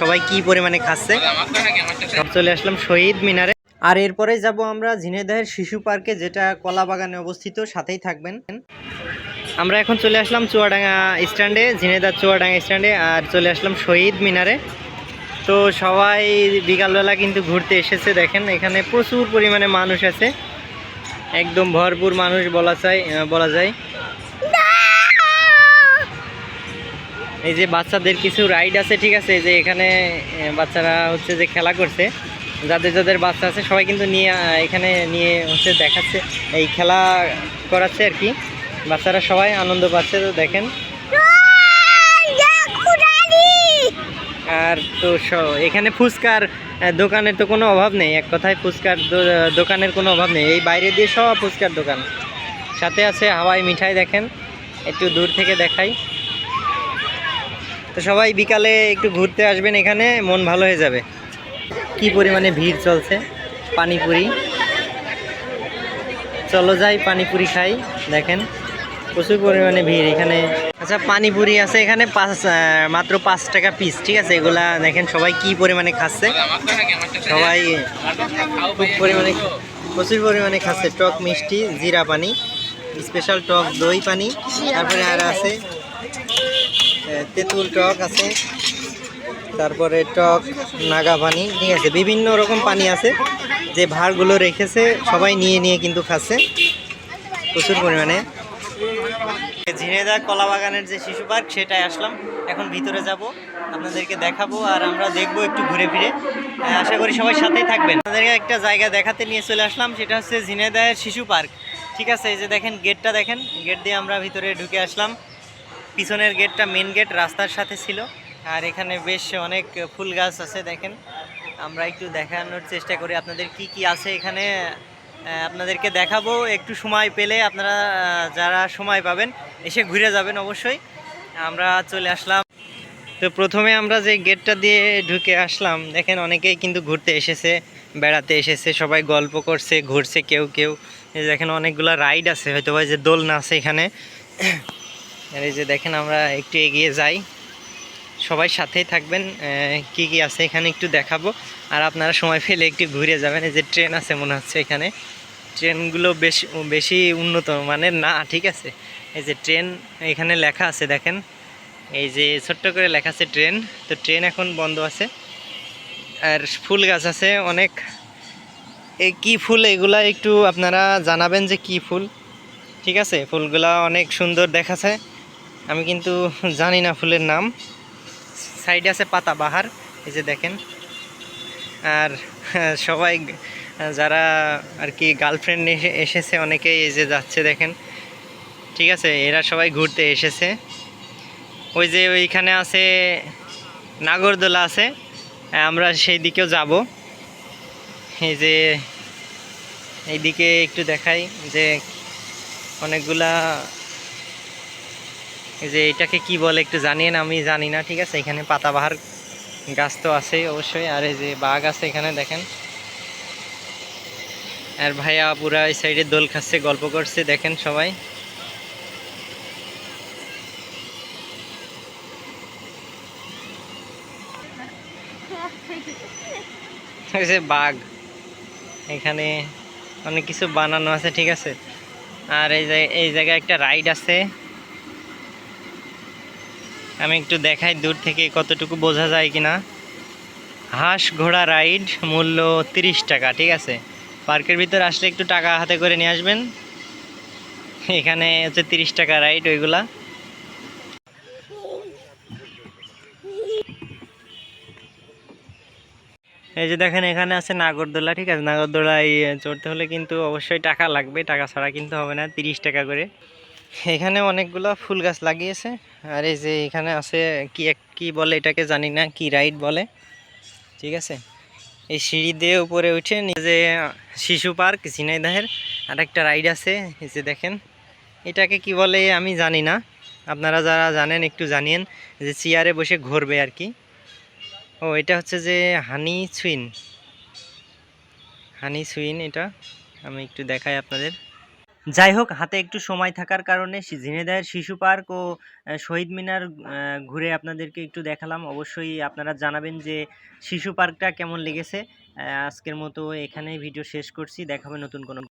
সবাই কি পরিমাণে খাচ্ছে? চলে আসলাম শহীদ মিনারে। আর এরপরে যাব আমরা ঝিনেদাহের শিশু পার্কে, যেটা কলা বাগানে অবস্থিত, সাথেই থাকবেন। আমরা এখন চলে আসলাম চুয়াডাঙ্গা স্ট্যান্ডে ঝিনেদার চুয়াডাঙ্গা স্ট্যান্ডে, আর চলে আসলাম শহীদ মিনারে। তো সবাই বিকালবেলা কিন্তু ঘুরতে এসেছে, দেখেন, এখানে প্রচুর পরিমাণে মানুষ আছে। একদম ভরপুর মানুষ বলা চাই বলা যায়। এই যে বাচ্চাদের কিছু রাইড আছে, ঠিক আছে? যে এখানে বাচ্চারা হচ্ছে যে খেলা করছে। যাদের যাদের বাচ্চা আছে, সবাই কিন্তু নিয়ে এখানে নিয়ে হচ্ছে দেখাচ্ছে, এই খেলা করাচ্ছে আর কি। বাচ্চারা সবাই আনন্দ পাচ্ছে, তো দেখেন। আর তো এখানে ফুচকার দোকানের তো কোনো অভাব নেই। এক কথায় ফুচকার দোকানের কোনো অভাব নেই। এই বাইরে দিয়ে সব ফুচকার দোকান। সাথে আছে হাওয়াই মিঠাই, দেখেন। একটু দূর থেকে দেখাই। তো সবাই বিকালে একটু ঘুরতে আসবেন এখানে, মন ভালো হয়ে যাবে। কি পরিমাণে ভিড় চলছে? পানিপুরি। চলো যাই, পানিপুরি খাই, দেখেন। প্রচুর পরিমাণে ভিড় এখানে। আচ্ছা পানিপুরি আছে এখানে পাঁচ মাত্র পাঁচ টাকা পিস ঠিক আছে? এগুলা দেখেন সবাই কি পরিমাণে খাচ্ছে। সবাই খুব পরিমাণে, প্রচুর পরিমাণে খাচ্ছে। টক মিষ্টি, জিরা পানি স্পেশাল টক দই পানি, তারপরে আর আছে তেঁতুল টক আছে। তারপরে টক, নাগা পানি ঠিক আছে বিভিন্ন রকম পানি আছে। যে ভাড়গুলো রেখেছে, সবাই নিয়ে নিয়ে কিন্তু খাচ্ছে। প্রচুর পরিমাণে। ঝিনেদা কলা বাগানের যে শিশু পার্ক সেটাই আসলাম। এখন ভিতরে যাব, আপনাদেরকে দেখাবো আর আমরা দেখব একটু ঘুরে ফিরে। আশা করি সবাই সাথেই থাকবেন। আপনাদেরকে একটা জায়গা দেখাতে নিয়ে চলে আসলাম, সেটা হচ্ছে ঝিনেদায়ের শিশু পার্ক। ঠিক আছে, এই যে দেখেন, গেটটা দেখেন। গেট দিয়ে আমরা ভিতরে ঢুকে আসলাম। পিছনের গেটটা মেন গেট রাস্তার সাথে ছিল। আর এখানে বেশ অনেক ফুল গাছ আছে, দেখেন। আমরা একটু দেখানোর চেষ্টা করি আপনাদের কি কি আছে এখানে। আপনাদেরকে দেখাবো, একটু সময় পেলে আপনারা যারা সময় পাবেন, এসে ঘুরে যাবেন অবশ্যই। আমরা চলে আসলাম। তো প্রথমে আমরা যে গেটটা দিয়ে ঢুকে আসলাম, দেখেন অনেকেই কিন্তু ঘুরতে এসেছে, বেড়াতে এসেছে, সবাই গল্প করছে, ঘুরছে কেউ কেউ। দেখেন অনেকগুলো রাইড আছে হয়তো যে দোলনা আছে এখানে। আর এই যে দেখেন আমরা একটু এগিয়ে যাই। সবাই সাথেই থাকবেন। কি কি আছে এখানে একটু দেখাবো। আর আপনারা সময় পেলে একটু ঘুরে যাবেন। এই যে ট্রেন আছে মনে হচ্ছে এখানে। ট্রেনগুলো বেশ, বেশি উন্নত মানের না, ঠিক আছে? এই যে ট্রেন এখানে লেখা আছে, দেখেন। এই যে ছোট্ট করে লেখা আছে ট্রেন। তো ট্রেন এখন বন্ধ আছে। আর ফুল গাছ আছে অনেক। এই কি ফুল এগুলা একটু আপনারা জানাবেন যে কি ফুল? ঠিক আছে? ফুলগুলা অনেক সুন্দর দেখাচ্ছে। আমি কিন্তু জানি না ফুলের নাম। সাইডে আছে পাতাবাহার, এই যে দেখেন। আর সবাই, যারা আর কি গার্লফ্রেন্ড এসেছে, অনেকেই এই যে যাচ্ছে দেখেন। ঠিক আছে, এরা সবাই ঘুরতে এসেছে। ওই যে ওইখানে আছে, নাগরদোলা আছে। আমরা সেই দিকেও যাব। এই যে, এইদিকে একটু দেখাই যে অনেকগুলা যে এটাকে কি বলে একটু জানিয়ে না আমি জানি না, ঠিক আছে? এখানে পাতাবাহার গাছ তো আছেই অবশ্যই, আর এই যে বাঘ আছে এখানে, দেখেন। আর ভাইয়া পুরা এই সাইডে দোল খাচ্ছে, গল্প করছে, দেখেন সবাই। যে বাঘ, এখানে অনেক কিছু বানানো আছে, ঠিক আছে? আর এই এই জায়গায় একটা রাইড আছে। আমি একটু দেখাই দূর থেকে কতটুকু বোঝা যায় কি না হাঁস ঘোড়া রাইড মূল্য তিরিশ টাকা, ঠিক আছে? পার্কের ভিতর আসলে একটু টাকা হাতে করে নিয়ে আসবেন। এখানে হচ্ছে তিরিশ টাকা রাইড ওইগুলা। এই যে দেখেন, এখানে আছে নাগরদোলা, ঠিক আছে? নাগরদোলায় চড়তে হলে কিন্তু অবশ্যই টাকা লাগবে। টাকা ছাড়া কিন্তু হবে না, তিরিশ টাকা করে। এখানে অনেকগুলো ফুল গাছ লাগিয়েছে। আর এই যে এখানে আছে কি এক, কি বলে এটাকে জানি না, কি রাইড বলে। ঠিক আছে? এই সিঁড়ি দিয়ে উপরে উঠে নিজে শিশু পার্ক, ঝিনাইদাহের আর একটা রাইড আছে, এই যে দেখেন। এটাকে কি বলে আমি জানি না। আপনারা যারা জানেন একটু জানিয়েন যে চেয়ারে বসে ঘুরবে আর কি। ও, এটা হচ্ছে যে হানি সুইন। হানি সুইন এটা। আমি একটু দেখাই আপনাদের। যাই হোক হাতে একটু সময় থাকার কারণে ঝিনেদায়ের শিশু পার্ক ও শহীদ মিনার ঘুরে আপনাদেরকে একটু দেখালাম। অবশ্যই আপনারা জানাবেন যে শিশু পার্কটা কেমন লেগেছে। আজকের মতো এখানেই ভিডিও শেষ করছি। দেখাবে নতুন কোনো